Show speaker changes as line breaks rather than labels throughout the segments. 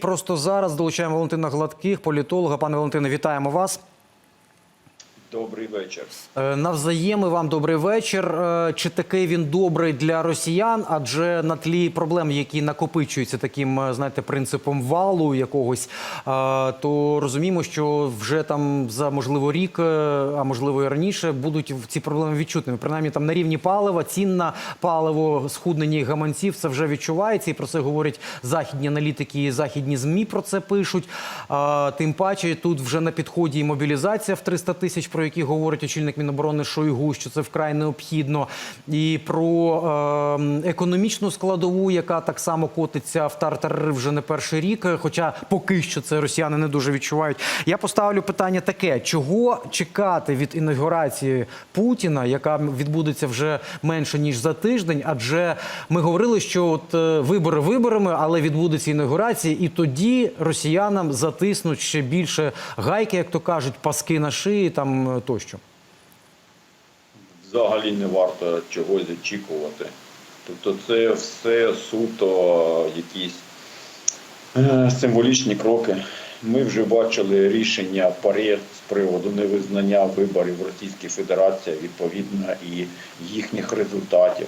Просто зараз долучаємо Валентина Гладких, політолога. Пане Валентине, вітаємо вас.
Добрий вечір.
Е, Навзаєм і вам добрий вечір. Е, Чи такий він добрий для росіян? Адже на тлі проблем, які накопичуються таким, е, знаєте, принципом валу якогось, то розуміємо, що вже там за можливо рік, а можливо і раніше, будуть ці проблеми відчутними. Принаймні там на рівні палива, цін на паливо, схуднення гаманців, це вже відчувається, і про це говорять західні аналітики, і західні змі про це пишуть. Тим паче тут вже на підході мобілізація в 300 тисяч, про які говорить очільник Міноборони Шойгу, що це вкрай необхідно, і про е, економічну складову, яка так само котиться в тартари вже не перший рік. Хоча поки що це росіяни не дуже відчувають. Я поставлю питання таке: чого чекати від інаугурації Путіна, яка відбудеться вже менше ніж за тиждень? Адже ми говорили, що от е, вибори виборами, але відбудеться інаугурація, і тоді росіянам затиснуть ще більше гайки, як то кажуть, паски на шиї там тощо.
Взагалі не варто чогось очікувати. Тобто це все суто якісь е, символічні кроки. Ми вже бачили рішення ПАРЄ з приводу невизнання виборів в Російській Федерації, відповідно, і їхніх результатів.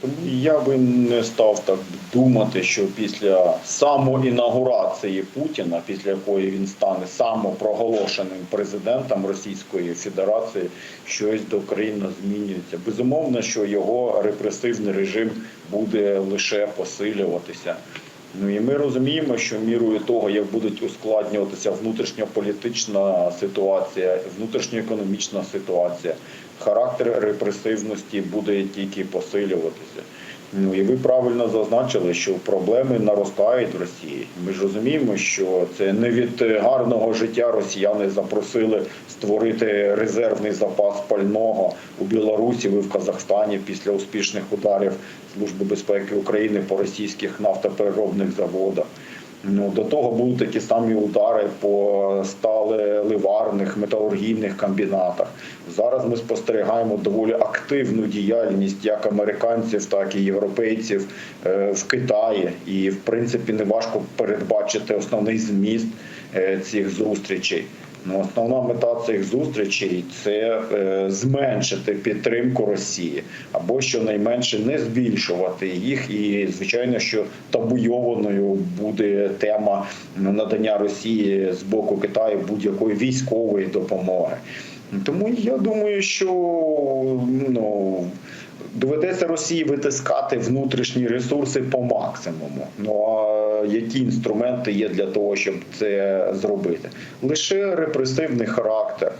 Тому я би не став так думати, що після самоінаугурації Путіна, після якої він стане самопроголошеним президентом Російської Федерації, щось докорінно змінюється. Безумовно, що його репресивний режим буде лише посилюватися. Ну і ми розуміємо, що мірою того, як будуть ускладнюватися внутрішньополітична ситуація, внутрішньоекономічна ситуація, характер репресивності буде тільки посилюватися. Ну і ви правильно зазначили, що проблеми наростають в Росії. Ми ж розуміємо, що це не від гарного життя росіяни запросили створити резервний запас пального у Білорусі і в Казахстані після успішних ударів Служби безпеки України по російських нафтопереробних заводах. Ну, до того були такі самі удари по сталеливарних металургійних комбінатах. Зараз ми спостерігаємо доволі активну діяльність як американців, так і європейців е, в Китаї. І в принципі не важко передбачити основний зміст е, цих зустрічей. Ну, основна мета цих зустрічей це е, зменшити підтримку Росії або щонайменше не збільшувати їх. І звичайно, що табуйованою буде тема надання Росії з боку Китаю будь-якої військової допомоги. Тому я думаю, що ну. Доведеться Росії витискати внутрішні ресурси по максимуму. Ну а які інструменти є для того, щоб це зробити? Лише репресивний характер.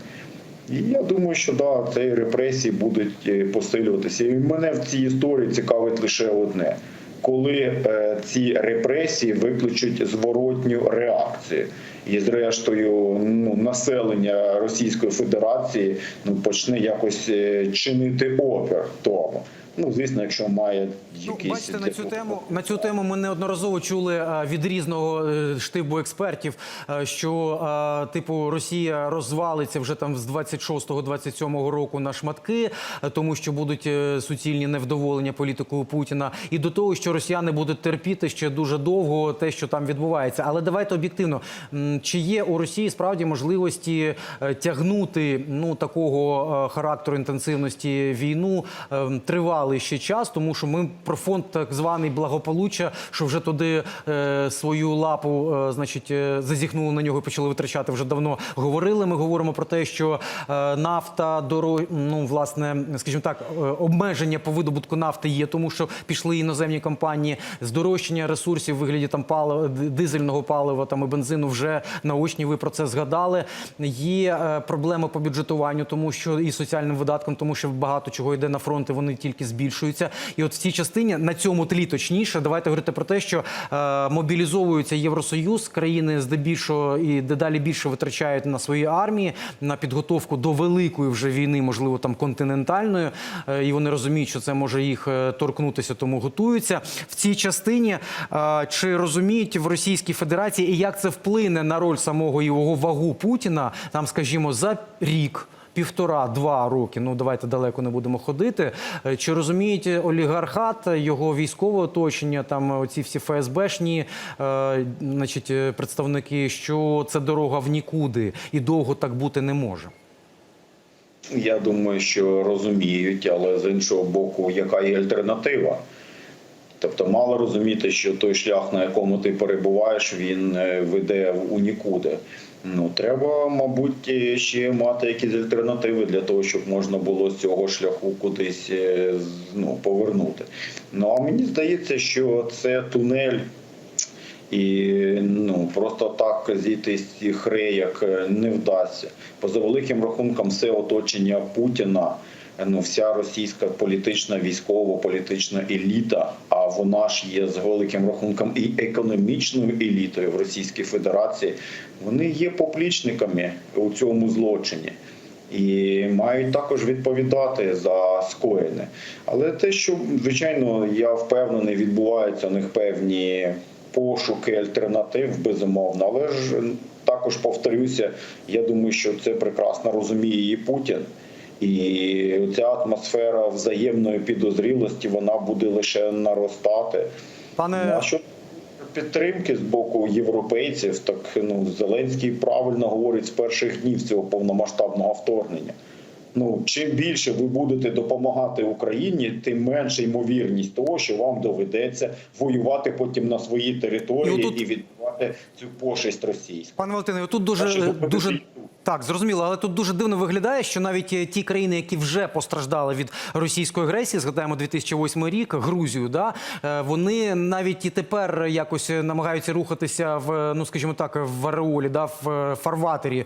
І я думаю, що да, ці репресії будуть е, посилюватися. І мене в цій історії цікавить лише одне: коли е, ці репресії викличуть зворотню реакцію. І зрештою, ну населення Російської Федерації ну почне якось е, чинити опір тому. Ну звісно, якщо має
Ну, бачите, на цю тему на цю тему ми неодноразово чули е, від різного е, штибу експертів, е, що типу Росія розвалиться вже там з 26-27 року на шматки, тому що будуть суцільні невдоволення політикою Путіна, і до того, що росіяни будуть терпіти ще дуже довго те, що там відбувається. Але давайте об'єктивно, чи є у Росії справді можливості тягнути ну такого характеру інтенсивності війну е, тривалий ще час, тому що ми про фонд так званий благополуччя, що вже туди е, свою лапу, е, значить, е, зазіхнули на нього і почали витрачати вже давно. Говорили. Ми говоримо про те, що е, нафта доро... ну, власне, скажімо так, е, обмеження по видобутку нафти є, тому що пішли іноземні компанії, здорожчання ресурсів в вигляді там палива, дизельного палива там і бензину вже наочні. Ви про це згадали. Є е, проблеми по бюджетуванню, тому що і соціальним видаткам, тому що багато чого йде на фронт, і вони тільки збільшуються. І от в цій частині на цьому тлі точніше, давайте говорити про те, що е, мобілізовується Євросоюз, країни здебільшого і дедалі більше витрачають на свої армії на підготовку до великої вже війни, можливо, там континентальної. Е, і вони розуміють, що це може їх е, торкнутися, тому готуються в цій частині. е, Чи розуміють в Російській Федерації і як це вплине на роль самого його вагу Путіна, там, скажімо, за рік? Півтора-два роки. Ну давайте далеко не будемо ходити. Е, Чи розуміють олігархат, його військове оточення, там оці всі ФСБшні, е, значить, е, представники, що це дорога в нікуди і довго так бути не може?
Я думаю, що розуміють, але з іншого боку, яка є альтернатива? Тобто, мало розуміти, що той шлях, на якому ти перебуваєш, він е, веде у нікуди. Ну треба, мабуть, е, ще мати якісь альтернативи для того, щоб можна було з цього шляху кудись е, ну, повернути. Ну а мені здається, що це тунель. І ну просто так зійти з цих рейок е, не вдасться. Поза великим рахунком, все оточення Путіна, ну вся російська політична, військово-політична еліта, а вона ж є з великим рахунком і економічною елітою в Російській Федерації. Вони є поплічниками у цьому злочині. І мають також відповідати за скоєне. Але те, що звичайно, я впевнений, відбуваються у них певні пошуки альтернатив, безумовно. Але ж також повторюся, я думаю, що це прекрасно розуміє і Путін. І ця атмосфера взаємної підозрілості вона буде лише наростати.
Пане
а що підтримки з боку європейців, так ну Зеленський правильно говорить з перших днів цього повномасштабного вторгнення. Ну чим більше ви будете допомагати Україні, тим менша ймовірність того, що вам доведеться воювати потім на своїй території
І
і, відбувати цю пошесть російську.
Пане Валентине, тут дуже дуже. Так зрозуміло, але тут дуже дивно виглядає, що навіть е, ті країни, які вже постраждали від російської агресії, згадаємо 2008 рік, Грузію, да е, вони навіть і тепер якось намагаються рухатися в ну скажімо так, в ареолі, да в е, фарватері е,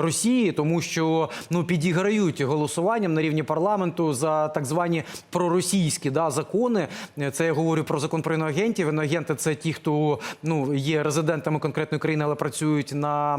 Росії, тому що ну підіграють голосуванням на рівні парламенту за так звані проросійські да закони. Е, Це я говорю про закон про іноагентів. Іноагенти це ті, хто ну є резидентами конкретної країни, але працюють на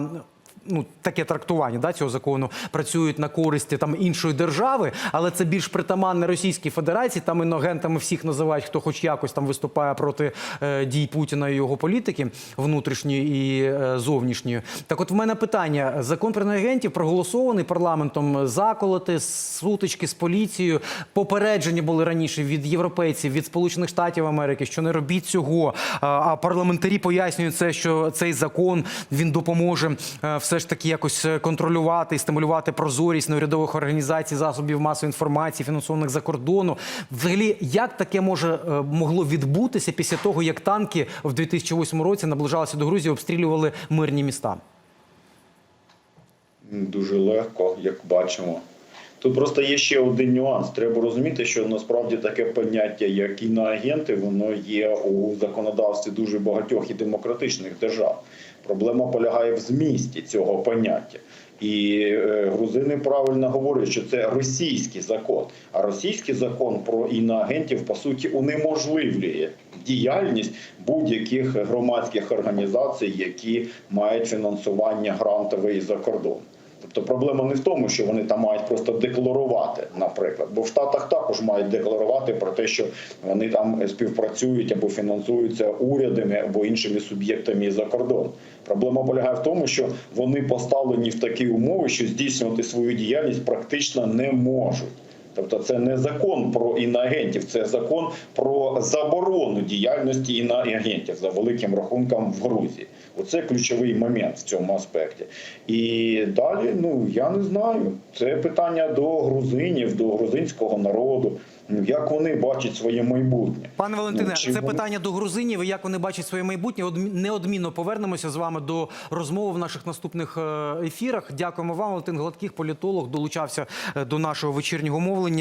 ну таке трактування да, цього закону працюють на користі там іншої держави, але це більш притаманне Російській Федерації. Там іногентами всіх називають, хто хоч якось там виступає проти е, дій Путіна і його політики внутрішньої і е, зовнішньої. Так, от в мене питання: закон про інагентів проголосований парламентом заколоти сутички з поліцією. Попередження були раніше від європейців, від Сполучених Штатів Америки, що не робіть цього. А, парламентарі пояснюють це, що цей закон він допоможе е, все ж таки якось е, контролювати і стимулювати прозорість неурядових організацій, засобів масової інформації, фінансованих за кордону. Взагалі, як таке може е, могло відбутися після того, як танки в 2008 році наближалися до Грузії, обстрілювали мирні міста?
Дуже легко, як бачимо. Тут просто є ще один нюанс. Треба розуміти, що насправді таке поняття, як кіноагенти, воно є у законодавстві дуже багатьох і демократичних держав. Проблема полягає в змісті цього поняття. І е, грузини правильно говорять, що це російський закон. А російський закон про іноагентів по суті унеможливлює діяльність будь-яких громадських організацій, які мають фінансування грантове і за кордон. Тобто проблема не в тому, що вони там мають просто декларувати, наприклад, бо в Штатах також мають декларувати про те, що вони там співпрацюють або фінансуються урядами або іншими суб'єктами за кордон. Проблема полягає в тому, що вони поставлені в такі умови, що здійснювати свою діяльність практично не можуть. Тобто це не закон про іноагентів, це закон про заборону діяльності іноагентів за великим рахунком в Грузії. Оце ключовий момент в цьому аспекті. І далі, ну я не знаю. Це питання до грузинів, до грузинського народу. Ну, Як вони бачать своє майбутнє?
Пане Валентине,
Ну, чи
це
вони-
питання до грузинів. і Як вони бачать своє майбутнє? Неодмінно повернемося з вами до розмови в наших наступних е, ефірах. Дякуємо вам. Валентин Гладких, політолог, долучався е, до нашого вечірнього мовлення.